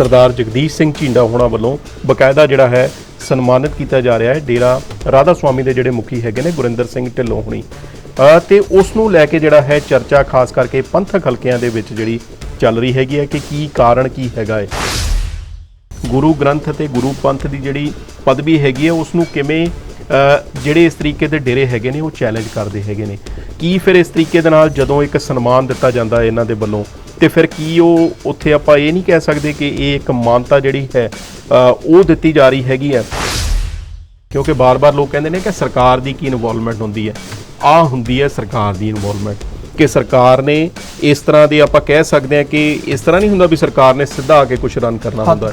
ਸਰਦਾਰ ਜਗਦੀਸ਼ ਸਿੰਘ ਝੀਂਡਾ ਹੋਣਾ ਵੱਲੋਂ ਬਕਾਇਦਾ ਜਿਹੜਾ ਹੈ ਸਨਮਾਨਿਤ ਕੀਤਾ ਜਾ ਰਿਹਾ ਹੈ। ਡੇਰਾ ਰਾਧਾ ਸੁਆਮੀ ਦੇ ਜਿਹੜੇ ਮੁਖੀ ਹੈਗੇ ਨੇ ਗੁਰਿੰਦਰ ਸਿੰਘ ਢਿੱਲੋਂ ਹੁਣੀ। ਅ, ਤੇ ਉਸ ਨੂੰ ਲੈ ਕੇ ਜਿਹੜਾ ਹੈ ਚਰਚਾ ਖਾਸ ਕਰਕੇ ਪੰਥਕ ਹਲਕਿਆਂ ਦੇ ਵਿੱਚ ਜਿਹੜੀ ਚੱਲ ਰਹੀ ਹੈਗੀ ਹੈ ਕਿ ਕੀ ਕਾਰਨ ਕੀ ਹੈਗਾ ਹੈ। ਗੁਰੂ ਗ੍ਰੰਥ ਅਤੇ ਗੁਰੂ ਪੰਥ ਦੀ ਜਿਹੜੀ ਪਦਵੀ ਹੈਗੀ ਹੈ ਉਸ ਨੂੰ ਕਿਵੇਂ ਜਿਹੜੇ ਇਸ ਤਰੀਕੇ ਦੇ ਡੇਰੇ ਹੈਗੇ ਨੇ ਉਹ ਚੈਲੰਜ ਕਰਦੇ ਹੈਗੇ ਨੇ। ਕੀ ਫਿਰ ਇਸ ਤਰੀਕੇ ਦੇ ਨਾਲ ਜਦੋਂ ਇੱਕ ਸਨਮਾਨ ਦਿੱਤਾ ਜਾਂਦਾ ਹੈ ਇਹਨਾਂ ਦੇ ਵੱਲੋਂ ਤੇ ਫਿਰ ਕੀ ਉਹ ਉੱਥੇ ਆਪਾਂ ਇਹ ਨਹੀਂ ਕਹਿ ਸਕਦੇ ਕਿ ਇਹ ਇੱਕ ਮਾਨਤਾ ਜਿਹੜੀ ਹੈ ਉਹ ਦਿੱਤੀ ਜਾ ਰਹੀ ਹੈਗੀ ਹੈ ਕਿਉਂਕਿ ਬਾਰ-ਬਾਰ ਲੋਕ ਕਹਿੰਦੇ ਨੇ ਕਿ ਸਰਕਾਰ ਦੀ ਕੀ ਇਨਵੋਲਵਮੈਂਟ ਹੁੰਦੀ ਹੈ ਆ ਹੁੰਦੀ ਹੈ ਸਰਕਾਰ ਦੀ ਇਨਵੋਲਵਮੈਂਟ ਕਿ ਸਰਕਾਰ ਨੇ ਇਸ ਤਰ੍ਹਾਂ ਦੇ ਆਪਾਂ ਕਹਿ ਸਕਦੇ ਹਾਂ ਕਿ ਇਸ ਤਰ੍ਹਾਂ ਨਹੀਂ ਹੁੰਦਾ ਵੀ ਸਰਕਾਰ ਨੇ ਸਿੱਧਾ ਆ ਕੇ ਕੁਝ ਰਨ ਕਰਨਾ ਹੁੰਦਾ।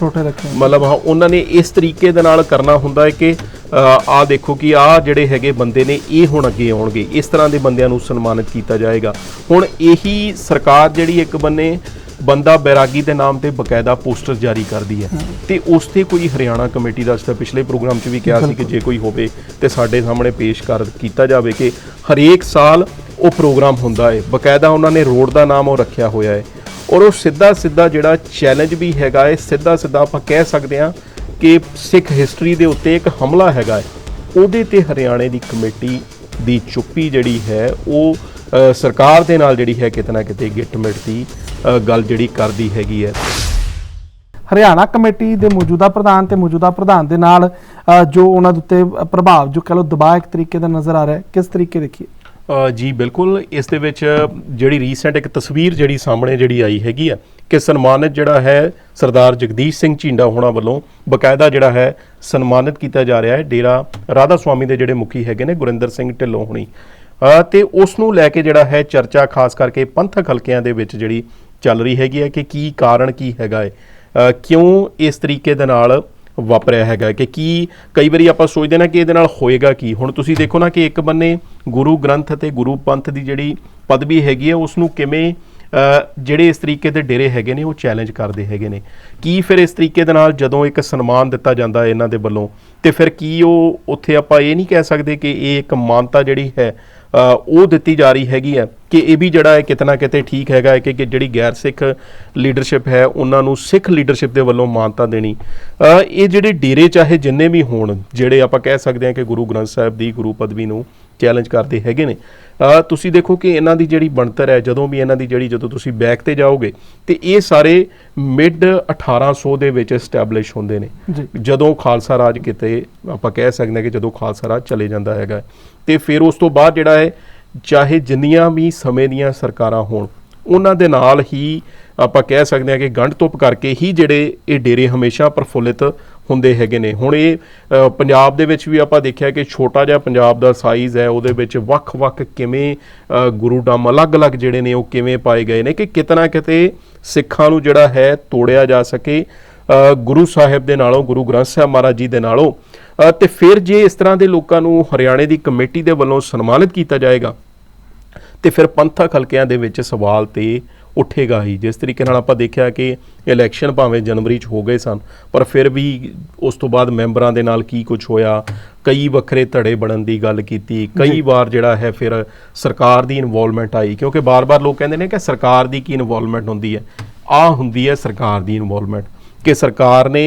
ਮਤਲਬ ਹਾਂ ਉਹਨਾਂ ਨੇ ਇਸ ਤਰੀਕੇ ਦੇ ਨਾਲ ਕਰਨਾ ਹੁੰਦਾ ਹੈ ਕਿ ਆ ਦੇਖੋ ਕਿ ਆ ਜਿਹੜੇ ਹੈਗੇ ਬੰਦੇ ਨੇ ਇਹ ਹੁਣ ਅੱਗੇ ਆਉਣਗੇ। ਇਸ ਤਰ੍ਹਾਂ ਦੇ ਬੰਦਿਆਂ ਨੂੰ ਸਨਮਾਨਿਤ ਕੀਤਾ ਜਾਏਗਾ। ਹੁਣ ਇਹੀ ਸਰਕਾਰ ਜਿਹੜੀ ਇੱਕ ਬੰਨੇ ਬੰਦਾ ਬੈਰਾਗੀ ਦੇ ਨਾਮ ਤੇ ਬਕਾਇਦਾ ਪੋਸਟਰ ਜਾਰੀ ਕਰਦੀ ਹੈ। ਤੇ ਉਸ ਤੇ ਕੋਈ ਹਰਿਆਣਾ ਕਮੇਟੀ ਦਾ ਜਿੱਦਾਂ ਪਿਛਲੇ ਪ੍ਰੋਗਰਾਮ 'ਚ ਵੀ ਕਿਹਾ ਸੀ ਕਿ ਜੇ ਕੋਈ ਹੋਵੇ ਤੇ ਸਾਡੇ ਸਾਹਮਣੇ ਪੇਸ਼ ਕਰ ਕੀਤਾ ਜਾਵੇ ਕਿ ਹਰੇਕ ਸਾਲ ਉਹ ਪ੍ਰੋਗਰਾਮ ਹੁੰਦਾ ਹੈ। ਬਕਾਇਦਾ ਉਹਨਾਂ ਨੇ ਰੋਡ ਦਾ ਨਾਮ ਉਹ ਰੱਖਿਆ ਹੋਇਆ ਹੈ। ਔਰ ਉਹ ਸਿੱਧਾ ਸਿੱਧਾ ਜਿਹੜਾ ਚੈਲੰਜ ਵੀ ਹੈਗਾ ਹੈ ਸਿੱਧਾ ਸਿੱਧਾ ਆਪਾਂ ਕਹਿ ਸਕਦੇ ਹਾਂ ਕਿ ਸਿੱਖ ਹਿਸਟਰੀ ਦੇ ਉੱਤੇ ਇੱਕ ਹਮਲਾ ਹੈਗਾ ਹੈ। ਉਹਦੇ ਤੇ ਹਰਿਆਣੇ ਦੀ ਕਮੇਟੀ ਦੀ ਚੁੱਪੀ ਜਿਹੜੀ ਹੈ, ਉਹ ਸਰਕਾਰ ਦੇ ਨਾਲ ਜਿਹੜੀ ਹੈ ਕਿਤੇ ਨਾ ਕਿਤੇ ਗਿੱਟ ਦੀ ਗੱਲ ਜਿਹੜੀ ਕਰਦੀ ਹੈਗੀ ਹੈ। ਹਰਿਆਣਾ ਕਮੇਟੀ ਦੇ ਮੌਜੂਦਾ ਪ੍ਰਧਾਨ ਤੇ ਮੌਜੂਦਾ ਪ੍ਰਧਾਨ ਦੇ ਨਾਲ ਜੋ ਉਹਨਾਂ ਦੇ ਉੱਤੇ ਪ੍ਰਭਾਵ, ਜੋ ਕਹ ਲੋ ਦਬਾਅ ਇੱਕ ਤਰੀਕੇ ਦਾ ਨਜ਼ਰ ਆ ਰਿਹਾ ਕਿਸ ਤਰੀਕੇ ਦੇਖੀਏ? ਜੀ ਬਿਲਕੁਲ। ਇਸ ਦੇ ਵਿੱਚ ਜਿਹੜੀ ਰੀਸੈਂਟ ਇੱਕ ਤਸਵੀਰ ਜਿਹੜੀ ਸਾਹਮਣੇ ਜਿਹੜੀ ਆਈ ਹੈਗੀ ਆ ਕਿ ਸਨਮਾਨਿਤ ਜਿਹੜਾ ਹੈ ਸਰਦਾਰ ਜਗਦੀਸ਼ ਸਿੰਘ ਝੀਂਡਾ ਹੋਣਾ ਵੱਲੋਂ ਬਕਾਇਦਾ ਜਿਹੜਾ ਹੈ ਸਨਮਾਨਿਤ ਕੀਤਾ ਜਾ ਰਿਹਾ ਹੈ। ਡੇਰਾ ਰਾਧਾ ਸੁਆਮੀ ਦੇ ਜਿਹੜੇ ਮੁਖੀ ਹੈਗੇ ਨੇ ਗੁਰਿੰਦਰ ਸਿੰਘ ਢਿੱਲੋਂ ਹੋਣੀ। ਅ, ਤੇ ਉਸ ਨੂੰ ਲੈ ਕੇ ਜਿਹੜਾ ਹੈ ਚਰਚਾ ਖਾਸ ਕਰਕੇ ਪੰਥਕ ਹਲਕਿਆਂ ਦੇ ਵਿੱਚ ਜਿਹੜੀ ਚੱਲ ਰਹੀ ਹੈਗੀ ਹੈ ਕਿ ਕੀ ਕਾਰਨ ਕੀ ਹੈਗਾ ਹੈ। ਕਿਉਂ ਇਸ ਤਰੀਕੇ ਦੇ ਨਾਲ ਵਾਪਰਿਆ ਹੈਗਾ ਕਿ ਕੀ ਕਈ ਵਾਰੀ ਆਪਾਂ ਸੋਚਦੇ ਨਾ ਕਿ ਇਹਦੇ ਨਾਲ ਹੋਏਗਾ ਕੀ। ਹੁਣ ਤੁਸੀਂ ਦੇਖੋ ਨਾ ਕਿ ਇੱਕ ਬੰਨੇ ਗੁਰੂ ਗ੍ਰੰਥ ਅਤੇ ਗੁਰੂ ਪੰਥ ਦੀ ਜਿਹੜੀ ਪਦਵੀ ਹੈਗੀ ਹੈ ਉਸ ਨੂੰ ਕਿਵੇਂ ਜਿਹੜੇ ਇਸ ਤਰੀਕੇ ਦੇ ਡੇਰੇ ਹੈਗੇ ਨੇ, ਉਹ ਚੈਲੰਜ ਕਰਦੇ ਹੈਗੇ ਨੇ। ਕੀ ਫਿਰ ਇਸ ਤਰੀਕੇ ਦੇ ਨਾਲ ਜਦੋਂ ਇੱਕ ਸਨਮਾਨ ਦਿੱਤਾ ਜਾਂਦਾ ਹੈ ਇਹਨਾਂ ਦੇ ਵੱਲੋਂ, ਤੇ ਫਿਰ ਕੀ ਉਹ ਉੱਥੇ ਆਪਾਂ ਇਹ ਨਹੀਂ ਕਹਿ ਸਕਦੇ ਕਿ ਇਹ ਇੱਕ ਮਾਨਤਾ ਜਿਹੜੀ ਹੈ ਉਹ ਦਿੱਤੀ ਜਾ ਰਹੀ ਹੈਗੀ ਹੈ ਕਿ ਇਹ ਵੀ ਜਿਹੜਾ ਹੈ ਕਿਤਨਾ ਕਿਤੇ ਠੀਕ ਹੈਗਾ ਹੈ ਕਿ ਜਿਹੜੀ ਗੈਰ ਸਿੱਖ ਲੀਡਰਸ਼ਿਪ ਹੈ, ਉਹਨਾਂ ਨੂੰ ਸਿੱਖ ਲੀਡਰਸ਼ਿਪ ਦੇ ਵੱਲੋਂ ਮਾਨਤਾ ਦੇਣੀ। ਇਹ ਜਿਹੜੇ ਡੇਰੇ ਚਾਹੇ ਜਿੰਨੇ ਵੀ ਹੋਣ, ਜਿਹੜੇ ਆਪਾਂ ਕਹਿ ਸਕਦੇ ਹਾਂ ਕਿ ਗੁਰੂ ਗ੍ਰੰਥ ਸਾਹਿਬ ਦੀ ਗੁਰੂ ਪਦਵੀ ਨੂੰ ਚੈਲੰਜ ਕਰਦੇ ਹੈਗੇ ਨੇ ਤੁਸੀਂ ਦੇਖੋ ਕਿ ਇਹਨਾਂ ਦੀ ਜਿਹੜੀ ਬਣਤਰ ਹੈ ਜਦੋਂ ਵੀ ਇਹਨਾਂ ਦੀ ਜਿਹੜੀ ਜਦੋਂ ਤੁਸੀਂ ਬੈਕ ਤੇ ਜਾਓਗੇ ਤੇ ਇਹ ਸਾਰੇ ਮਿਡ 1800 ਦੇ ਵਿੱਚ ਐਸਟੈਬਲਿਸ਼ ਹੁੰਦੇ ਨੇ। ਜਦੋਂ ਖਾਲਸਾ ਰਾਜ ਕਿਤੇ ਆਪਾਂ ਕਹਿ ਸਕਦੇ ਹਾਂ ਕਿ ਜਦੋਂ ਖਾਲਸਾ ਰਾਜ ਚਲੇ ਜਾਂਦਾ ਹੈਗਾ। ਤੇ ਫਿਰ ਉਸ ਤੋਂ ਬਾਅਦ ਜਿਹੜਾ ਹੈ ਚਾਹੇ ਜਿੰਨੀਆਂ ਵੀ ਸਮੇਂ ਦੀਆਂ ਸਰਕਾਰਾਂ ਹੋਣ ਉਹਨਾਂ ਦੇ ਨਾਲ ਹੀ ਆਪਾਂ ਕਹਿ ਸਕਦੇ ਹਾਂ ਕਿ ਗੰਢ ਤੁਪ ਕਰਕੇ ਹੀ ਜਿਹੜੇ ਇਹ ਡੇਰੇ ਹਮੇਸ਼ਾ ਪ੍ਰਫੁੱਲਿਤ ਹੁੰਦੇ ਹੈਗੇ ਨੇ। ਹੁਣ ਇਹ ਪੰਜਾਬ ਦੇ ਵਿੱਚ ਵੀ ਆਪਾਂ ਦੇਖਿਆ ਕਿ ਛੋਟਾ ਜਿਹਾ ਪੰਜਾਬ ਦਾ ਸਾਈਜ਼ ਹੈ ਉਹਦੇ ਵਿੱਚ ਵੱਖ-ਵੱਖ ਕਿਵੇਂ ਅ, ਗੁਰੂ ਡਾਮ ਅਲੱਗ-ਅਲੱਗ ਜਿਹੜੇ ਨੇ ਉਹ ਕਿਵੇਂ ਪਾਏ ਗਏ ਨੇ ਕਿ ਕਿਤਨਾ ਕਿਤੇ ਸਿੱਖਾਂ ਨੂੰ ਜਿਹੜਾ ਹੈ ਤੋੜਿਆ ਜਾ ਸਕੇ ਗੁਰੂ ਸਾਹਿਬ ਦੇ ਨਾਲੋਂ ਗੁਰੂ ਗ੍ਰੰਥ ਸਾਹਿਬ ਮਹਾਰਾਜ ਜੀ ਦੇ ਨਾਲੋਂ। ਅ, ਤੇ ਫਿਰ ਜੇ ਇਸ ਤਰ੍ਹਾਂ ਦੇ ਲੋਕਾਂ ਨੂੰ ਹਰਿਆਣੇ ਦੀ ਕਮੇਟੀ ਦੇ ਵੱਲੋਂ ਸਨਮਾਨਿਤ ਕੀਤਾ ਜਾਏਗਾ ਤੇ ਫਿਰ ਪੰਥਕ ਹਲਕਿਆਂ ਦੇ ਵਿੱਚ ਸਵਾਲ ਤੇ ਉੱਠੇਗਾ ਹੀ। ਜਿਸ ਤਰੀਕੇ ਨਾਲ ਆਪਾਂ ਦੇਖਿਆ ਕਿ ਇਲੈਕਸ਼ਨ ਭਾਵੇਂ ਜਨਵਰੀ 'ਚ ਹੋ ਗਏ ਸਨ ਪਰ ਫਿਰ ਵੀ ਉਸ ਤੋਂ ਬਾਅਦ ਮੈਂਬਰਾਂ ਦੇ ਨਾਲ ਕੀ ਕੁਝ ਹੋਇਆ? ਕਈ ਵੱਖਰੇ ਧੜੇ ਬਣਨ ਦੀ ਗੱਲ ਕੀਤੀ। ਕਈ ਵਾਰ ਜਿਹੜਾ ਹੈ ਫਿਰ ਸਰਕਾਰ ਦੀ ਇਨਵੋਲਵਮੈਂਟ ਆਈ ਕਿਉਂਕਿ ਬਾਰ-ਬਾਰ ਲੋਕ ਕਹਿੰਦੇ ਨੇ ਕਿ ਸਰਕਾਰ ਦੀ ਕੀ ਇਨਵੋਲਵਮੈਂਟ ਹੁੰਦੀ ਹੈ? ਆ ਹੁੰਦੀ ਹੈ ਸਰਕਾਰ ਦੀ ਇਨਵੋਲਵਮੈਂਟ ਕਿ ਸਰਕਾਰ ਨੇ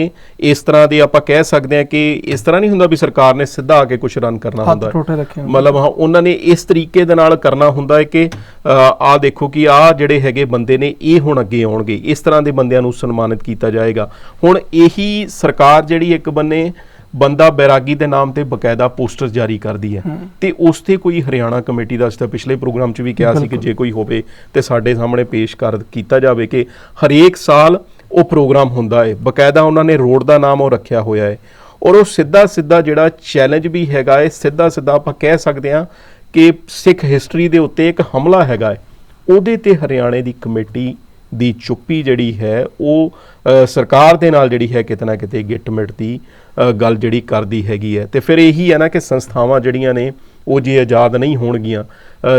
ਇਸ ਤਰ੍ਹਾਂ ਦੇ ਆਪਾਂ ਕਹਿ ਸਕਦੇ ਹਾਂ ਕਿ ਇਸ ਤਰ੍ਹਾਂ ਨਹੀਂ ਹੁੰਦਾ ਵੀ ਸਰਕਾਰ ਨੇ ਸਿੱਧਾ ਆ ਕੇ ਕੁਝ ਰਨ ਕਰਨਾ ਹੁੰਦਾ। ਮਤਲਬ ਹਾਂ ਉਹਨਾਂ ਨੇ ਇਸ ਤਰੀਕੇ ਦੇ ਨਾਲ ਕਰਨਾ ਹੁੰਦਾ ਹੈ ਕਿ ਆ ਦੇਖੋ ਕਿ ਆ ਜਿਹੜੇ ਹੈਗੇ ਬੰਦੇ ਨੇ ਇਹ ਹੁਣ ਅੱਗੇ ਆਉਣਗੇ। ਇਸ ਤਰ੍ਹਾਂ ਦੇ ਬੰਦਿਆਂ ਨੂੰ ਸਨਮਾਨਿਤ ਕੀਤਾ ਜਾਏਗਾ। ਹੁਣ ਇਹੀ ਸਰਕਾਰ ਜਿਹੜੀ ਇੱਕ ਬੰਨੇ ਬੰਦਾ ਬੈਰਾਗੀ ਦੇ ਨਾਮ ਤੇ ਬਕਾਇਦਾ ਪੋਸਟਰ ਜਾਰੀ ਕਰਦੀ ਹੈ। ਤੇ ਉਸ ਤੇ ਕੋਈ ਹਰਿਆਣਾ ਕਮੇਟੀ ਦਾ ਜਿੱਦਾਂ ਪਿਛਲੇ ਪ੍ਰੋਗਰਾਮ 'ਚ ਵੀ ਕਿਹਾ ਸੀ ਕਿ ਜੇ ਕੋਈ ਹੋਵੇ ਤੇ ਸਾਡੇ ਸਾਹਮਣੇ ਪੇਸ਼ ਕਰ ਕੀਤਾ ਜਾਵੇ ਕਿ ਹਰੇਕ ਸਾਲ ਉਹ ਪ੍ਰੋਗਰਾਮ ਹੁੰਦਾ ਹੈ ਬਕਾਇਦਾ ਉਹਨਾਂ ਨੇ ਰੋਡ ਦਾ ਨਾਮ ਉਹ ਰੱਖਿਆ ਹੋਇਆ ਹੈ ਔਰ ਉਹ ਸਿੱਧਾ ਸਿੱਧਾ ਜਿਹੜਾ ਚੈਲੰਜ ਵੀ ਹੈਗਾ ਹੈ ਸਿੱਧਾ ਸਿੱਧਾ ਆਪਾਂ ਕਹਿ ਸਕਦੇ ਹਾਂ ਕਿ ਸਿੱਖ ਹਿਸਟਰੀ ਦੇ ਉੱਤੇ ਇੱਕ ਹਮਲਾ ਹੈਗਾ ਹੈ ਉਹਦੇ ਤੇ ਹਰਿਆਣੇ ਦੀ ਕਮੇਟੀ ਦੀ ਚੁੱਪੀ ਜਿਹੜੀ ਹੈ, ਉਹ ਸਰਕਾਰ ਦੇ ਨਾਲ ਜਿਹੜੀ ਹੈ ਕਿਤੇ ਨਾ ਕਿਤੇ ਗਿੱਟ ਮਿੱਟ ਦੀ ਗੱਲ ਜਿਹੜੀ ਕਰਦੀ ਹੈਗੀ ਹੈ। ਤੇ ਫਿਰ ਇਹੀ ਹੈ ਨਾ ਕਿ ਸੰਸਥਾਵਾਂ ਜਿਹੜੀਆਂ ਨੇ, ਉਹ ਜੇ ਆਜ਼ਾਦ ਨਹੀਂ ਹੋਣਗੀਆਂ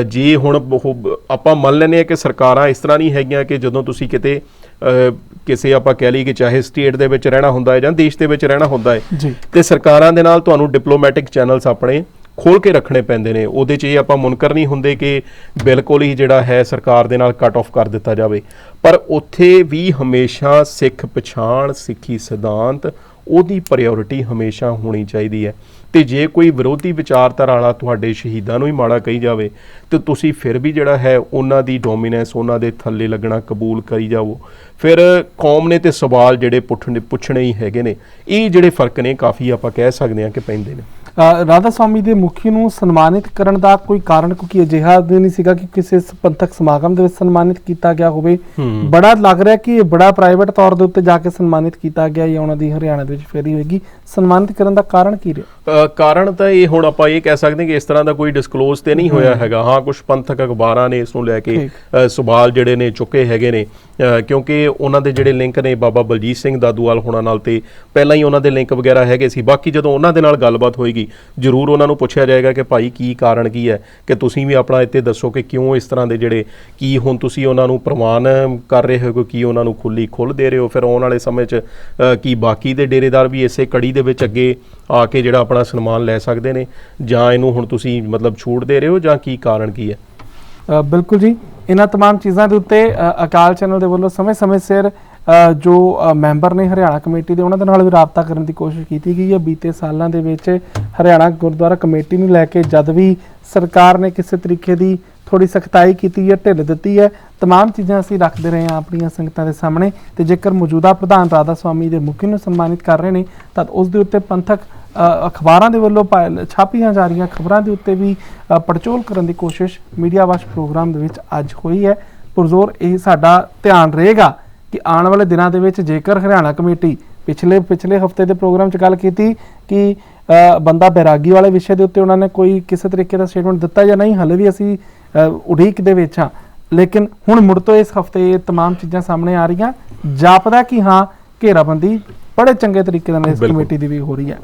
ਜੇ ਹੁਣ ਉਹ ਆਪਾਂ ਮੰਨ ਲੈਂਦੇ ਹਾਂ ਕਿ ਸਰਕਾਰਾਂ ਇਸ ਤਰ੍ਹਾਂ ਨਹੀਂ ਹੈਗੀਆਂ ਕਿ ਜਦੋਂ ਤੁਸੀਂ ਕਿਤੇ ਕਿਸੇ ਆਪਾਂ ਕਹਿ ਲਈਏ ਕਿ ਚਾਹੇ ਸਟੇਟ ਦੇ ਵਿੱਚ ਰਹਿਣਾ ਹੁੰਦਾ ਹੈ ਜਾਂ ਦੇਸ਼ ਦੇ ਵਿੱਚ ਰਹਿਣਾ ਹੁੰਦਾ ਹੈ ਤੇ ਸਰਕਾਰਾਂ ਦੇ ਨਾਲ ਤੁਹਾਨੂੰ ਡਿਪਲੋਮੈਟਿਕ ਚੈਨਲਸ ਆਪਣੇ ਖੋਲ ਕੇ ਰੱਖਣੇ ਪੈਂਦੇ ਨੇ। ਉਹਦੇ 'ਚ ਇਹ ਆਪਾਂ ਮੁਨਕਰ ਨਹੀਂ ਹੁੰਦੇ ਕਿ ਬਿਲਕੁਲ ਹੀ ਜਿਹੜਾ ਹੈ ਸਰਕਾਰ ਦੇ ਨਾਲ ਕੱਟ ਆਫ ਕਰ ਦਿੱਤਾ ਜਾਵੇ। ਪਰ ਉੱਥੇ ਵੀ ਹਮੇਸ਼ਾ ਸਿੱਖ ਪਛਾਣ ਸਿੱਖੀ ਸਿਧਾਂਤ ਉਹਦੀ ਪ੍ਰਾਇੋਰਟੀ ਹਮੇਸ਼ਾ ਹੋਣੀ ਚਾਹੀਦੀ ਹੈ। ਤੇ ਜੇ ਕੋਈ ਵਿਰੋਧੀ ਵਿਚਾਰਧਾਰਾ ਵਾਲਾ ਤੁਹਾਡੇ ਸ਼ਹੀਦਾਂ ਨੂੰ ਹੀ ਮਾੜਾ ਕਹੀ ਜਾਵੇ, ਤੇ ਤੁਸੀਂ ਫਿਰ ਵੀ ਜਿਹੜਾ ਹੈ ਉਹਨਾਂ ਦੀ ਡੋਮੀਨੈਂਸ ਉਹਨਾਂ ਦੇ ਥੱਲੇ ਲੱਗਣਾ ਕਬੂਲ ਕਰੀ ਜਾਵੋ। ਫਿਰ ਕੌਮ ਨੇ ਤੇ ਸਵਾਲ ਜਿਹੜੇ ਪੁੱਛਣੇ ਪੁੱਛਣੇ ਹੀ ਹੈਗੇ ਨੇ। ਇਹ ਜਿਹੜੇ ਫ਼ਰਕ ਨੇ, ਕਾਫੀ ਆਪਾਂ ਕਹਿ ਸਕਦੇ ਹਾਂ ਕਿ ਪੈਂਦੇ ਨੇ। ਰਾਧਾ ਸਵਾਮੀ ਦੇ ਮੁਖੀ ਨੂੰ ਸਨਮਾਨਿਤ ਕਰਨ ਦਾ ਕੋਈ ਕਾਰਨ ਕਿਉਂਕਿ ਅਜਿਹਾ ਨਹੀਂ ਸੀਗਾ ਕਿ ਕਿਸੇ ਪੰਥਕ ਸਮਾਗਮ ਦੇ ਵਿੱਚ ਸਨਮਾਨਿਤ ਕੀਤਾ ਗਿਆ ਹੋਵੇ। ਬੜਾ ਲੱਗ ਰਿਹਾ ਕਿ ਇਹ ਬੜਾ ਪ੍ਰਾਈਵੇਟ ਤੌਰ ਦੇ ਉੱਤੇ ਜਾ ਕੇ ਸਨਮਾਨਿਤ ਕੀਤਾ ਗਿਆ ਜਾਂ ਉਹਨਾਂ ਦੀ ਹਰਿਆਣਾ ਦੇ ਵਿੱਚ ਫੇਰੀ ਹੋਏਗੀ। ਸਨਮਾਨਿਤ ਕਰਨ ਦਾ ਕਾਰਨ ਕੀ ਰਿਹਾ? ਕਾਰਨ ਤਾਂ ਇਹ ਹੁਣ ਆਪਾਂ ਇਹ ਕਹਿ ਸਕਦੇ ਹਾਂ ਕਿ ਇਸ ਤਰ੍ਹਾਂ ਦਾ ਕੋਈ ਡਿਸਕਲੋਜ਼ ਤੇ ਨਹੀਂ ਹੋਇਆ ਹੈਗਾ। ਹਾਂ ਕੁਝ ਪੰਥਕ ਅਖਬਾਰਾਂ ਨੇ ਇਸ ਨੂੰ ਲੈ ਕੇ ਸਵਾਲ ਜਿਹੜੇ ਨੇ ਚੁੱਕੇ ਹੈਗੇ ਨੇ। ਕਿਉਂਕਿ ਉਹਨਾਂ ਦੇ ਜਿਹੜੇ ਲਿੰਕ ਨੇ ਬਾਬਾ ਬਲਜੀਤ ਸਿੰਘ ਦਾਦੂਵਾਲ ਹੋਣਾ ਨਾਲ ਤੇ ਪਹਿਲਾਂ ਹੀ ਉਹਨਾਂ ਦੇ ਲਿੰਕ ਵਗੈਰਾ ਹੈਗੇ ਸੀ। ਬਾਕੀ ਜਦੋਂ ਉਹਨਾਂ ਦੇ ਨਾਲ ਗੱਲਬਾਤ ਹੋਏਗੀ ਜ਼ਰੂਰ ਉਹਨਾਂ ਨੂੰ ਪੁੱਛਿਆ ਜਾਏਗਾ ਕਿ ਭਾਈ ਕੀ ਕਾਰਨ ਕੀ ਹੈ ਕਿ ਤੁਸੀਂ ਵੀ ਆਪਣਾ ਇੱਥੇ ਦੱਸੋ ਕਿ ਕਿਉਂ ਇਸ ਤਰ੍ਹਾਂ ਦੇ ਜਿਹੜੇ ਕੀ ਹੁਣ ਤੁਸੀਂ ਉਹਨਾਂ ਨੂੰ ਪ੍ਰਮਾਣ ਕਰ ਰਹੇ ਹੋ ਕੀ ਉਹਨਾਂ ਨੂੰ ਖੁੱਲੀ ਖੁੱਲ ਦੇ ਰਹੇ ਹੋ ਫਿਰ ਆਉਣ ਵਾਲੇ ਸਮੇਂ 'ਚ ਅ, ਕੀ ਬਾਕੀ ਦੇ ਡੇਰੇਦਾਰ ਵੀ ਇਸੇ ਕੜੀ ਦੇ ਵਿੱਚ ਅੱਗੇ ਆ ਕੇ ਜਿਹੜਾ ਆਪਣਾ ਸਨਮਾਨ ਲੈ ਸਕਦੇ ਨੇ ਜਾਂ ਇਹਨੂੰ ਹੁਣ ਤੁਸੀਂ ਮਤਲਬ ਛੂਟ ਦੇ ਰਹੇ ਹੋ ਜਾਂ ਕੀ ਕਾਰਨ ਕੀ ਹੈ ਅ, ਬਿਲਕੁਲ ਜੀ ਇਹਨਾਂ तमाम ਚੀਜ਼ਾਂ ਦੇ ਉੱਤੇ ਅ, ਅਕਾਲ ਚੈਨਲ ਦੇ ਵੱਲੋਂ ਸਮੇਂ-ਸਮੇਂ ਸਿਰ ਅ, ਜੋ ਅ, ਮੈਂਬਰ ਨੇ ਹਰਿਆਣਾ ਕਮੇਟੀ ਦੇ ਉਹਨਾਂ ਦੇ ਨਾਲ ਵੀ ਰਾਬਤਾ ਕਰਨ ਦੀ ਕੋਸ਼ਿਸ਼ ਕੀਤੀ ਗਈ ਹੈ ਬੀਤੇ ਸਾਲਾਂ ਦੇ ਵਿੱਚ ਹਰਿਆਣਾ ਗੁਰਦੁਆਰਾ ਕਮੇਟੀ ਨੂੰ ਲੈ ਕੇ ਜਦ ਵੀ ਸਰਕਾਰ ਨੇ ਕਿਸੇ ਤਰੀਕੇ ਦੀ ਥੋੜੀ ਸਖਤਾਈ ਕੀਤੀ ਹੈ ਢਿੱਲ ਦਿੱਤੀ ਹੈ तमाम ਚੀਜ਼ਾਂ ਅਸੀਂ ਰੱਖਦੇ ਰਹੇ ਹਾਂ ਆਪਣੀਆਂ ਸੰਗਤਾਂ ਦੇ ਸਾਹਮਣੇ ਤੇ ਜੇਕਰ ਮੌਜੂਦਾ ਪ੍ਰਧਾਨ ਰਾਧਾ ਸਵਾਮੀ ਦੇ ਮੁਖੀ ਨੂੰ ਸਨਮਾਨਿਤ ਕਰ ਰਹੇ ਨੇ ਤਾਂ ਉਸ ਦੇ ਉੱਤੇ ਪੰਥਕ ਅ, ਅਖਬਾਰਾਂ ਦੇ ਵੱਲੋਂ ਪਾ- ਛਾਪੀਆਂ ਜਾ ਰਹੀਆਂ ਖਬਰਾਂ ਦੇ ਉੱਤੇ ਵੀ ਅ, ਪੜਚੋਲ ਕਰਨ ਦੀ ਕੋਸ਼ਿਸ਼ ਮੀਡੀਆ ਵਾਚ ਪ੍ਰੋਗਰਾਮ ਦੇ ਵਿੱਚ ਅੱਜ ਹੋਈ ਹੈ ਪੁਰਜ਼ੋਰ ਇਹ ਸਾਡਾ ਧਿਆਨ ਰਹੇਗਾ ਕਿ ਆਉਣ ਵਾਲੇ ਦਿਨਾਂ ਦੇ ਵਿੱਚ ਜੇਕਰ ਹਰਿਆਣਾ ਕਮੇਟੀ ਪਿਛਲੇ ਪਿਛਲੇ ਹਫਤੇ ਦੇ ਪ੍ਰੋਗਰਾਮ 'ਚ ਗੱਲ ਕੀਤੀ ਕਿ ਅ, ਬੰਦਾ ਬੈਰਾਗੀ ਵਾਲੇ ਵਿਸ਼ੇ ਦੇ ਉੱਤੇ ਉਹਨਾਂ ਨੇ ਕੋਈ ਕਿਸੇ ਤਰੀਕੇ ਦਾ ਸਟੇਟਮੈਂਟ ਦਿੱਤਾ ਜਾਂ ਨਹੀਂ ਹਲੇ ਵੀ ਅਸੀਂ ਅ, ਉਡੀਕ ਦੇ ਵਿੱਚ ਹਾਂ ਲੇਕਿਨ ਹੁਣ ਮੁੜ ਤੋਂ ਇਸ ਹਫਤੇ ਇਹ तमाम ਚੀਜ਼ਾਂ ਸਾਹਮਣੇ ਆ ਰਹੀਆਂ ਜਾਪਦਾ ਕਿ ਹਾਂ ਘੇਰਾਬੰਦੀ ਬੜੇ ਚੰਗੇ ਤਰੀਕੇ ਨਾਲ ਇਸ ਬਿਲਕੁਲ। ਕਮੇਟੀ ਦੀ ਵੀ ਹੋ ਰਹੀ ਹੈ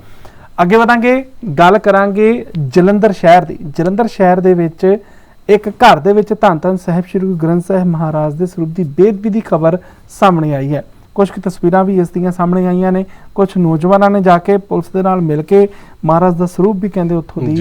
ਅੱਗੇ ਵਧਾਂਗੇ ਗੱਲ ਕਰਾਂਗੇ ਜਲੰਧਰ ਸ਼ਹਿਰ ਦੀ ਜਲੰਧਰ ਸ਼ਹਿਰ ਦੇ ਵਿੱਚ ਇੱਕ ਘਰ ਦੇ ਵਿੱਚ ਧੰਨ ਧੰਨ ਸਾਹਿਬ ਸ੍ਰੀ ਗੁਰੂ ਗ੍ਰੰਥ ਸਾਹਿਬ ਮਹਾਰਾਜ ਦੇ ਸਰੂਪ ਦੀ ਬੇਦਬੀ ਦੀ ਖਬਰ ਸਾਹਮਣੇ ਆਈ ਹੈ ਕੁਝ ਕੁ ਤਸਵੀਰਾਂ ਵੀ ਇਸ ਦੀਆਂ ਸਾਹਮਣੇ ਆਈਆਂ ਨੇ ਕੁਝ ਨੌਜਵਾਨਾਂ ਨੇ ਜਾ ਕੇ ਪੁਲਿਸ ਦੇ ਨਾਲ ਮਿਲ ਕੇ ਮਹਾਰਾਜ ਦਾ ਸਰੂਪ ਵੀ ਕਹਿੰਦੇ ਉੱਥੋਂ ਦੀ।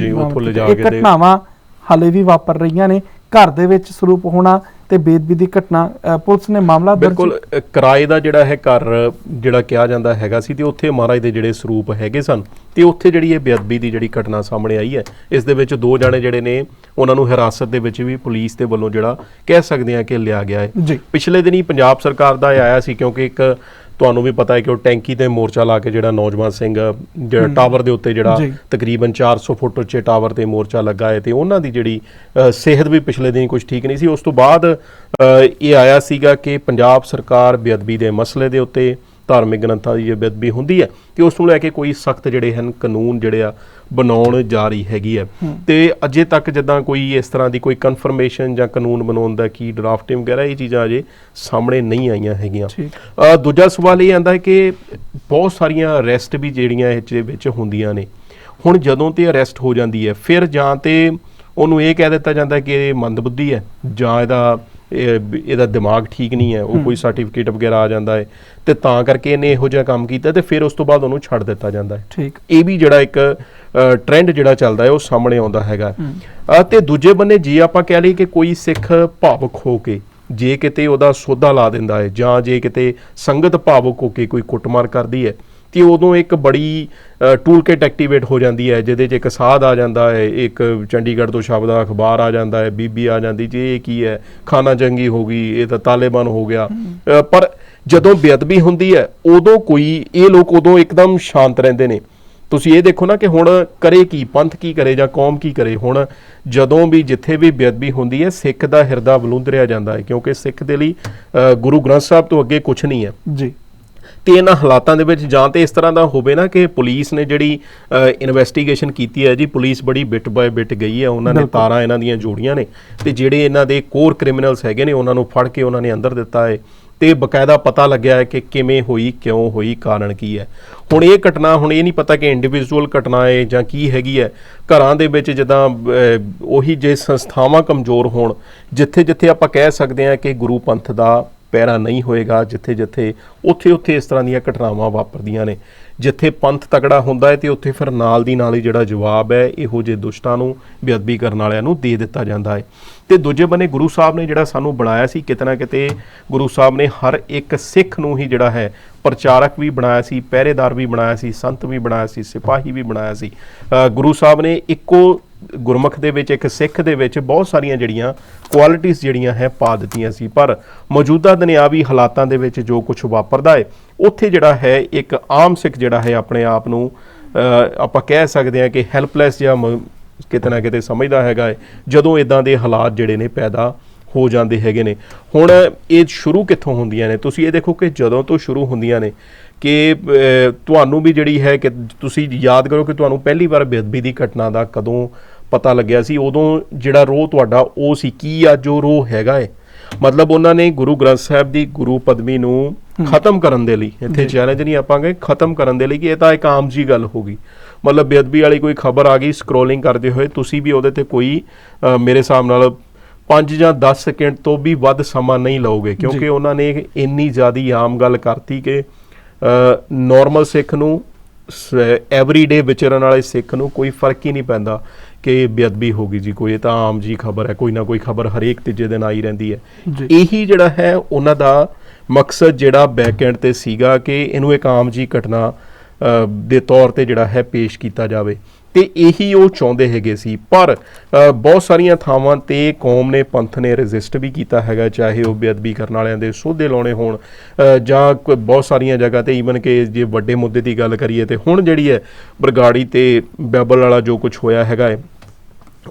ਇਹ ਘਟਨਾਵਾਂ ਹਾਲੇ ਵੀ ਵਾਪਰ ਰਹੀਆਂ ਨੇ ਘਰ ਦੇ ਵਿੱਚ ਸਰੂਪ ਹੋਣਾ ਤੇ ਬੇਦਬੀ ਦੀ ਘਟਨਾ ਪੁਲਿਸ ਨੇ ਮਾਮਲਾ ਦਰਜ ਬਿਲਕੁਲ ਕਿਰਾਏ ਦਾ ਜਿਹੜਾ ਹੈ ਘਰ ਜਿਹੜਾ ਕਿਹਾ ਜਾਂਦਾ ਹੈਗਾ ਸੀ ਤੇ ਉੱਥੇ ਮਹਾਰਾਜ ਦੇ ਜਿਹੜੇ ਸਰੂਪ ਹੈਗੇ ਸਨ ਤੇ ਉੱਥੇ ਜਿਹੜੀ ਇਹ ਬੇਅਦਬੀ ਦੀ ਜਿਹੜੀ ਘਟਨਾ ਸਾਹਮਣੇ ਆਈ ਹੈ ਇਸ ਦੇ ਵਿੱਚ ਦੋ ਜਾਣੇ ਜਿਹੜੇ ਨੇ ਉਹਨਾਂ ਨੂੰ ਹਿਰਾਸਤ ਦੇ ਵਿੱਚ ਵੀ ਪੁਲਿਸ ਦੇ ਵੱਲੋਂ ਜਿਹੜਾ ਕਹਿ ਸਕਦੇ ਆ ਕਿ ਲਿਆ ਗਿਆ ਹੈ। ਜੀ। ਪਿਛਲੇ ਦਿਨੀ ਪੰਜਾਬ ਸਰਕਾਰ ਦਾ ਇਹ ਆਇਆ ਸੀ ਕਿਉਂਕਿ ਇੱਕ ਤੁਹਾਨੂੰ ਵੀ ਪਤਾ ਹੈ ਕਿ ਉਹ ਟੈਂਕੀ ਤੇ ਮੋਰਚਾ ਲਾ ਕੇ ਜਿਹੜਾ ਨੌਜਵਾਨ ਸਿੰਘ ਜਿਹੜਾ ਟਾਵਰ ਦੇ ਉੱਤੇ ਜਿਹੜਾ। ਤਕਰੀਬਨ 400 ਫੁੱਟ ਉੱਚੇ ਟਾਵਰ ਤੇ ਮੋਰਚਾ ਲੱਗਾ ਹੈ ਤੇ ਉਹਨਾਂ ਦੀ ਜਿਹੜੀ ਸਿਹਤ ਵੀ ਪਿਛਲੇ ਦਿਨ ਕੁਝ ਠੀਕ ਨਹੀਂ ਸੀ ਉਸ ਤੋਂ ਬਾਅਦ ਇਹ ਆਇਆ ਸੀਗਾ ਕਿ ਪੰਜਾਬ ਸਰਕਾਰ ਬੇਅਦਬੀ ਦੇ ਮਸਲੇ ਦੇ ਉੱਤੇ ਧਾਰਮਿਕ ਗ੍ਰੰਥਾਂ ਦੀ ਜੇ ਬੇਅਦਬੀ ਹੁੰਦੀ ਹੈ ਤੇ ਉਸ ਨੂੰ ਲੈ ਕੇ ਕੋਈ ਸਖਤ ਜਿਹੜੇ ਹਨ ਕਾਨੂੰਨ ਜਿਹੜੇ ਆ ਬਣਾਉਣ ਜਾ ਰਹੀ ਹੈਗੀ ਹੈ। ਤੇ ਅਜੇ ਤੱਕ ਜਦੋਂ ਕੋਈ ਇਸ ਤਰ੍ਹਾਂ ਦੀ ਕੋਈ ਕਨਫਰਮੇਸ਼ਨ ਜਾਂ ਕਾਨੂੰਨ ਬਣਾਉਣ ਦਾ ਕੀ ਡਰਾਫਟਿੰਗ ਵਗੈਰਾ ਇਹ ਚੀਜ਼ਾਂ ਅਜੇ ਸਾਹਮਣੇ ਨਹੀਂ ਆਈਆਂ ਹੈਗੀਆਂ। ਦੂਜਾ ਸਵਾਲ ਇਹ ਆਂਦਾ ਹੈ ਕਿ ਬਹੁਤ ਸਾਰੀਆਂ ਅਰੈਸਟ ਵੀ ਜਿਹੜੀਆਂ ਇਹ 'ਚ ਵਿੱਚ ਹੁੰਦੀਆਂ ਨੇ। ਹੁਣ ਜਦੋਂ ਤੇ ਅਰੈਸਟ ਹੋ ਜਾਂਦੀ ਹੈ ਫਿਰ ਜਾਂ ਤੇ ਉਹਨੂੰ ਇਹ ਕਹਿ ਦਿੱਤਾ ਜਾਂਦਾ ਕਿ ਇਹ ਮੰਦਬੁੱਧੀ ਹੈ ਜਾਂ ਇਹਦਾ ਇਹ- ਇਹਦਾ ਦਿਮਾਗ ਠੀਕ ਨਹੀਂ ਹੈ ਉਹ ਕੋਈ ਸਰਟੀਫਿਕੇਟ ਵਗੈਰਾ ਆ ਜਾਂਦਾ ਹੈ ਤੇ ਤਾਂ ਕਰਕੇ ਇਹਨੇ ਇਹੋ ਜਿਹਾ ਕੰਮ ਕੀਤਾ ਤੇ ਫਿਰ ਉਸ ਤੋਂ ਬਾਅਦ ਉਹਨੂੰ ਛੱਡ ਦਿੱਤਾ ਜਾਂਦਾ ਹੈ। ਠੀਕ। ਇਹ ਵੀ ਜਿਹੜਾ ਇੱਕ ਟ੍ਰੈਂਡ ਜਿਹੜਾ ਚੱਲਦਾ ਹੈ ਉਹ ਸਾਹਮਣੇ ਆਉਂਦਾ ਹੈਗਾ। ਤੇ ਦੂਜੇ ਬੰਨੇ ਜੇ ਆਪਾਂ ਕਹਿ ਲਈਏ ਕਿ ਕੋਈ ਸਿੱਖ ਭਾਵੁਕ ਹੋ ਕੇ ਜੇ ਕਿਤੇ ਉਹਦਾ ਸੋਧਾ ਲਾ ਦਿੰਦਾ ਹੈ ਜਾਂ ਜੇ ਕਿਤੇ ਸੰਗਤ ਭਾਵੁਕ ਹੋ ਕੇ ਕੋਈ ਕੁੱਟਮਾਰ ਕਰਦੀ ਹੈ ਤੇ ਉਦੋਂ ਇੱਕ ਬੜੀ ਟੂਲ ਕਿਟ ਐਕਟੀਵੇਟ ਹੋ ਜਾਂਦੀ ਹੈ ਜਿਹਦੇ 'ਚ ਇੱਕ ਸਾਧ ਆ ਜਾਂਦਾ ਹੈ ਇੱਕ ਚੰਡੀਗੜ੍ਹ ਤੋਂ ਸ਼ਬਦ ਦਾ ਅਖਬਾਰ ਆ ਜਾਂਦਾ ਹੈ ਬੀਬੀ ਆ ਜਾਂਦੀ ਜੀ ਇਹ ਕੀ ਹੈ ਖਾਨਾ ਜੰਗੀ ਹੋ ਗਈ ਇਹ ਤਾਂ ਤਾਲਿਬਾਨ ਹੋ ਗਿਆ। ਪਰ ਜਦੋਂ ਬੇਅਦਬੀ ਹੁੰਦੀ ਹੈ ਉਦੋਂ ਕੋਈ ਇਹ ਲੋਕ ਉਦੋਂ ਇੱਕਦਮ ਸ਼ਾਂਤ ਰਹਿੰਦੇ ਨੇ। ਤੁਸੀਂ ਇਹ ਦੇਖੋ ਨਾ ਕਿ ਹੁਣ ਕਰੇ ਕੀ ਪੰਥ ਕੀ ਕਰੇ ਜਾਂ ਕੌਮ ਕੀ ਕਰੇ ਹੁਣ ਜਦੋਂ ਵੀ ਜਿੱਥੇ ਵੀ ਬੇਅਦਬੀ ਹੁੰਦੀ ਹੈ ਸਿੱਖ ਦਾ ਹਿਰਦਾ ਬਲੂੰਦਰਿਆ ਜਾਂਦਾ ਹੈ ਕਿਉਂਕਿ ਸਿੱਖ ਦੇ ਲਈ ਗੁਰੂ ਗ੍ਰੰਥ ਸਾਹਿਬ ਤੋਂ ਅੱਗੇ ਕੁਝ ਨਹੀਂ ਹੈ। ਜੀ। ਤੇ ਇਹਨਾਂ ਹਾਲਾਤਾਂ ਦੇ ਵਿੱਚ ਜਾਂ ਤੇ ਇਸ ਤਰ੍ਹਾਂ ਦਾ ਹੋਵੇ ਨਾ ਕਿ ਪੁਲਿਸ ਨੇ ਜਿਹੜੀ ਇਨਵੈਸਟੀਗੇਸ਼ਨ ਕੀਤੀ ਹੈ ਜੀ ਪੁਲਿਸ ਬੜੀ ਬਿਟ ਬਾਏ ਬਿਟ ਗਈ ਹੈ ਉਹਨਾਂ ਨੇ। ਤਾਰਾਂ ਇਹਨਾਂ ਦੀਆਂ ਜੋੜੀਆਂ ਨੇ ਤੇ ਜਿਹੜੇ ਇਹਨਾਂ ਦੇ ਕੋਰ ਕ੍ਰਿਮੀਨਲਸ ਹੈਗੇ ਨੇ ਉਹਨਾਂ ਨੂੰ ਫੜ ਕੇ ਉਹਨਾਂ ਨੇ ਅੰਦਰ ਦਿੱਤਾ ਹੈ ਤੇ ਬਕਾਇਦਾ ਪਤਾ ਲੱਗਿਆ ਹੈ ਕਿ ਕਿਵੇਂ ਹੋਈ ਕਿਉਂ ਹੋਈ ਕਾਰਨ ਕੀ ਹੈ ਹੁਣ ਇਹ ਘਟਨਾ ਹੁਣ ਇਹ ਨਹੀਂ ਪਤਾ ਕਿ ਇੰਡੀਵਿਜੂਅਲ ਘਟਨਾ ਹੈ ਜਾਂ ਕੀ ਹੈਗੀ ਹੈ ਘਰਾਂ ਦੇ ਵਿੱਚ ਜਦਾਂ ਉਹੀ ਜੇ ਸੰਸਥਾਵਾਂ ਕਮਜ਼ੋਰ ਹੋਣ ਜਿੱਥੇ ਜਿੱਥੇ ਆਪਾਂ ਕਹਿ ਸਕਦੇ ਹਾਂ ਕਿ ਗੁਰੂ ਪੰਥ ਦਾ ਪਹਿਰਾ ਨਹੀਂ ਹੋਏਗਾ ਜਿੱਥੇ ਜਿੱਥੇ ਉੱਥੇ ਉੱਥੇ ਇਸ ਤਰ੍ਹਾਂ ਦੀਆਂ ਘਟਨਾਵਾਂ ਵਾਪਰਦੀਆਂ ਨੇ। ਜਿੱਥੇ ਪੰਥ ਤਕੜਾ ਹੁੰਦਾ ਹੈ ਤੇ ਉੱਥੇ ਫਿਰ ਨਾਲ ਦੀ ਨਾਲ ਹੀ ਜਿਹੜਾ ਜਵਾਬ ਹੈ, ਇਹੋ ਜਿਹੇ ਦੁਸ਼ਟਾਂ ਨੂੰ ਬੇਅਦਬੀ ਕਰਨ ਵਾਲਿਆਂ ਨੂੰ ਦੇ ਦਿੱਤਾ ਜਾਂਦਾ ਹੈ। ਤੇ ਦੂਜੇ ਬੰਨੇ ਗੁਰੂ ਸਾਹਿਬ ਨੇ ਜਿਹੜਾ ਸਾਨੂੰ ਬਣਾਇਆ ਸੀ, ਕਿਤੇ ਨਾ ਕਿਤੇ ਗੁਰੂ ਸਾਹਿਬ ਨੇ ਹਰ ਇੱਕ ਸਿੱਖ ਨੂੰ ਹੀ ਜਿਹੜਾ ਹੈ ਪ੍ਰਚਾਰਕ ਵੀ ਬਣਾਇਆ ਸੀ, ਪਹਿਰੇਦਾਰ ਵੀ ਬਣਾਇਆ ਸੀ, ਸੰਤ ਵੀ ਬਣਾਇਆ ਸੀ, ਸਿਪਾਹੀ ਵੀ ਬਣਾਇਆ ਸੀ। ਗੁਰੂ ਸਾਹਿਬ ਨੇ ਇੱਕੋ ਗੁਰਮੁਖ ਦੇ ਵਿੱਚ, ਇੱਕ ਸਿੱਖ ਦੇ ਵਿੱਚ ਬਹੁਤ ਸਾਰੀਆਂ ਜਿਹੜੀਆਂ ਕੁਆਲਿਟੀਆਂ ਜਿਹੜੀਆਂ ਹੈ ਪਾ ਦਿੱਤੀਆਂ ਸੀ। ਪਰ ਮੌਜੂਦਾ ਦੁਨਿਆਵੀ ਹਾਲਾਤਾਂ ਦੇ ਵਿੱਚ ਜੋ ਕੁਝ ਵਾਪਰਦਾ ਹੈ, ਉੱਥੇ ਜਿਹੜਾ ਹੈ ਇੱਕ ਆਮ ਸਿੱਖ ਜਿਹੜਾ ਹੈ ਆਪਣੇ ਆਪ ਨੂੰ ਆਪਾਂ ਕਹਿ ਸਕਦੇ ਹਾਂ ਕਿ ਹੈਲਪਲੈਸ ਜਾਂ ਮ- ਕਿਤੇ ਨਾ ਕਿਤੇ ਸਮਝਦਾ ਹੈਗਾ ਹੈ, ਜਦੋਂ ਇਦਾਂ ਦੇ ਹਾਲਾਤ ਜਿਹੜੇ ਨੇ ਪੈਦਾ ਹੋ ਜਾਂਦੇ ਹੈਗੇ ਨੇ। ਹੁਣ ਇਹ ਸ਼ੁਰੂ ਕਿੱਥੋਂ ਹੁੰਦੀਆਂ ਨੇ? ਤੁਸੀਂ ਇਹ ਦੇਖੋ ਕਿ ਜਦੋਂ ਤੋਂ ਸ਼ੁਰੂ ਹੁੰਦੀਆਂ ਨੇ ਕਿ ਤੁਹਾਨੂੰ ਵੀ ਜਿਹੜੀ ਹੈ ਕਿ ਤੁਸੀਂ ਯਾਦ ਕਰੋ ਕਿ ਤੁਹਾਨੂੰ ਪਹਿਲੀ ਵਾਰ ਬੇਅਦਬੀ ਦੀ ਘਟਨਾ ਦਾ ਕਦੋਂ ਪਤਾ ਲੱਗਿਆ ਸੀ ਉਦੋਂ ਜਿਹੜਾ ਰੋਹ ਤੁਹਾਡਾ ਉਹ ਸੀ ਕੀ ਆ ਜੋ ਰੋਹ ਹੈਗਾ ਏ? ਮਤਲਬ ਉਹਨਾਂ ਨੇ ਗੁਰੂ ਗ੍ਰੰਥ ਸਾਹਿਬ ਦੀ ਗੁਰੂ ਪਦਵੀ ਨੂੰ ਖਤਮ ਕਰਨ ਦੇ ਲਈ ਇੱਥੇ ਚੈਲੰਜ ਨਹੀਂ ਆਪਾਂ ਕਹੇ ਖਤਮ ਕਰਨ ਦੇ ਲਈ ਕਿ ਇਹ ਤਾਂ ਇੱਕ ਆਮ ਜੀ ਗੱਲ ਹੋ ਗਈ। ਮਤਲਬ ਬੇਅਦਬੀ ਵਾਲੀ ਕੋਈ ਖਬਰ ਆ ਗਈ ਸਕਰੋਲਿੰਗ ਕਰਦੇ ਹੋਏ ਤੁਸੀਂ ਵੀ ਉਹਦੇ ਤੇ ਕੋਈ ਮੇਰੇ ਹਿਸਾਬ ਨਾਲ 5 ਜਾਂ 10 ਸਕਿੰਟ ਤੋਂ ਵੀ ਵੱਧ ਸਮਾਂ ਨਹੀਂ ਲਓਗੇ ਕਿਉਂਕਿ ਉਹਨਾਂ ਨੇ ਇੰਨੀ ਜ਼ਿਆਦੀ ਆਮ ਗੱਲ ਕਰਤੀ ਕਿ ਨਾਰਮਲ ਸਿੱਖ ਨੂੰ ਐਵਰੀਡੇ ਵਿਚਰਨ ਵਾਲੇ ਸਿੱਖ ਨੂੰ ਕੋਈ ਫ਼ਰਕ ਹੀ ਨਹੀਂ ਪੈਂਦਾ ਕਿ ਬੇਅਦਬੀ ਹੋ ਗਈ ਜੀ ਕੋਈ ਇਹ ਤਾਂ ਆਮ ਜੀ ਖਬਰ ਹੈ ਕੋਈ ਨਾ ਕੋਈ ਖਬਰ ਹਰੇਕ ਤੀਜੇ ਦਿਨ ਆਈ ਰਹਿੰਦੀ ਹੈ। ਇਹੀ ਜਿਹੜਾ ਹੈ ਉਹਨਾਂ ਦਾ ਮਕਸਦ ਜਿਹੜਾ ਬੈਕਐਂਡ ਤੇ ਸੀਗਾ ਕਿ ਇਹਨੂੰ ਇੱਕ ਆਮ ਜੀ ਘਟਨਾ ਦੇ ਤੌਰ ਤੇ ਜਿਹੜਾ ਹੈ ਪੇਸ਼ ਕੀਤਾ ਜਾਵੇ ਤੇ ਇਹੀ ਉਹ ਚਾਹੁੰਦੇ ਹੈਗੇ ਸੀ। ਪਰ ਬਹੁਤ ਸਾਰੀਆਂ ਥਾਵਾਂ ਤੇ ਕੌਮ ਨੇ, ਪੰਥ ਨੇ ਰੈਜ਼ਿਸਟ ਵੀ ਕੀਤਾ ਹੈਗਾ, ਚਾਹੇ ਉਹ ਬੇਅਦਬੀ ਕਰਨ ਵਾਲਿਆਂ ਦੇ ਸੋਧੇ ਲਾਉਣੇ ਹੋਣ ਜਾਂ ਕੋਈ ਬਹੁਤ ਸਾਰੀਆਂ ਜਗ੍ਹਾ ਤੇ ਈਵਨ ਕਿ ਜੇ ਵੱਡੇ ਮੁੱਦੇ ਦੀ ਗੱਲ ਕਰੀਏ ਤੇ ਹੁਣ ਜਿਹੜੀ ਹੈ, ਬਰਗਾੜੀ ਤੇ ਬੈਬਲ ਵਾਲਾ ਜੋ ਕੁਝ ਹੋਇਆ ਹੈਗਾ ਹੈ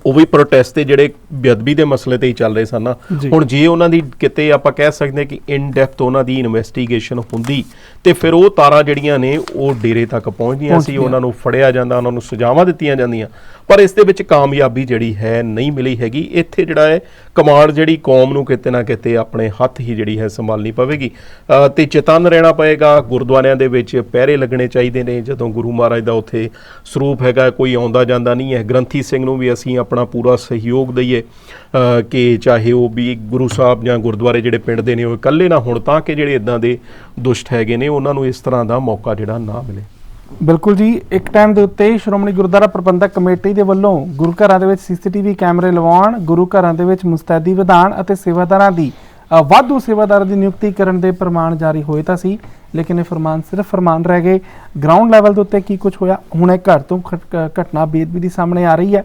ਉਹ ਵੀ ਪ੍ਰੋਟੈਸਟ ਤੇ ਜਿਹੜੇ ਬੇਅਦਬੀ ਦੇ ਮਸਲੇ ਤੇ ਹੀ ਚੱਲ ਰਹੇ ਸਨ। ਹੁਣ ਜੇ ਉਹਨਾਂ ਦੀ ਕਿਤੇ ਆਪਾਂ ਕਹਿ ਸਕਦੇ ਹਾਂ ਕਿ ਇਨ ਡੈਪਥ ਉਹਨਾਂ ਦੀ ਇਨਵੈਸਟੀਗੇਸ਼ਨ ਹੁੰਦੀ ਤੇ ਫਿਰ ਉਹ ਤਾਰਾਂ ਜਿਹੜੀਆਂ ਨੇ ਉਹ ਡੇਰੇ ਤੱਕ ਪਹੁੰਚਦੀਆਂ ਸੀ। ਉਹਨਾਂ ਨੂੰ ਫੜਿਆ ਜਾਂਦਾ ਉਹਨਾਂ ਨੂੰ ਸਜ਼ਾਵਾਂ ਦਿੱਤੀਆਂ ਜਾਂਦੀਆਂ। ਪਰ ਇਸ ਦੇ ਵਿੱਚ ਕਾਮਯਾਬੀ ਜਿਹੜੀ ਹੈ ਨਹੀਂ ਮਿਲੀ ਹੈਗੀ। ਇੱਥੇ ਜਿਹੜਾ ਹੈ ਕਮਾਂਡ ਜਿਹੜੀ ਕੌਮ ਨੂੰ ਕਿਤੇ ਨਾ ਕਿਤੇ ਆਪਣੇ ਹੱਥ ਹੀ ਜਿਹੜੀ ਹੈ ਸੰਭਾਲਣੀ ਪਵੇਗੀ। ਤੇ ਚੇਤਨ ਰਹਿਣਾ ਪਏਗਾ ਗੁਰਦੁਆਰਿਆਂ ਦੇ ਵਿੱਚ ਪਹਿਰੇ ਲੱਗਣੇ ਚਾਹੀਦੇ ਨੇ। ਜਦੋਂ ਗੁਰੂ ਮਹਾਰਾਜ ਦਾ ਉੱਥੇ ਸਰੂਪ ਹੈਗਾ ਕੋਈ ਆਉਂਦਾ ਜਾਂਦਾ ਨਹੀਂ ਹੈ। ਗ੍ਰੰਥੀ ਸਿੰਘ ਨੂੰ ਵੀ ਅਸੀਂ ਆਪਣਾ ਪੂਰਾ ਸਹਿਯੋਗ ਦਈਏ ਕਿ ਚਾਹੇ ਉਹ ਵੀ ਗੁਰੂ ਸਾਹਿਬ ਜਾਂ ਗੁਰਦੁਆਰੇ ਜਿਹੜੇ ਪਿੰਡ ਦੇ ਨੇ, ਉਹ ਇਕੱਲੇ ਨਾ ਹੋਣ, ਤਾਂ ਕਿ ਜਿਹੜੇ ਇਦਾਂ ਦੇ ਦੁਸ਼ਟ ਹੈਗੇ ਨੇ, ਉਹਨਾਂ ਨੂੰ ਇਸ ਤਰ੍ਹਾਂ ਦਾ ਮੌਕਾ ਜਿਹੜਾ ਨਾ ਮਿਲੇ। ਬਿਲਕੁਲ ਜੀ, ਇੱਕ ਟਾਈਮ ਦੇ ਉੱਤੇ ਸ਼੍ਰੋਮਣੀ ਗੁਰਦੁਆਰਾ ਪ੍ਰਬੰਧਕ ਕਮੇਟੀ ਦੇ ਵੱਲੋਂ ਗੁਰੂ ਘਰਾਂ ਦੇ ਵਿੱਚ ਸੀਸੀਟੀਵੀ ਕੈਮਰੇ ਲਵਾਉਣ, ਗੁਰੂ ਘਰਾਂ ਦੇ ਵਿੱਚ ਮੁਸਤੈਦੀ ਵਿਧਾਨ ਅਤੇ ਸੇਵਾਦਾਰਾਂ ਦੀ ਵਾਧੂ ਸੇਵਾਦਾਰਾਂ ਦੀ ਨਿਯੁਕਤੀ ਕਰਨ ਦੇ ਪ੍ਰਮਾਣ ਜਾਰੀ ਹੋਏ ਤਾਂ ਸੀ, ਲੇਕਿਨ ਇਹ ਫਰਮਾਨ ਸਿਰਫ ਫਰਮਾਨ ਰਹਿ ਗਏ। ਗਰਾਊਂਡ ਲੈਵਲ ਦੇ ਉੱਤੇ ਕੀ ਕੁਝ ਹੋਇਆ? ਹੁਣ ਇਹ ਘਰ ਤੋਂ ਖਟ- ਘਟਨਾ ਬੇਦਬੀ ਦੀ ਸਾਹਮਣੇ ਆ ਰਹੀ ਹੈ।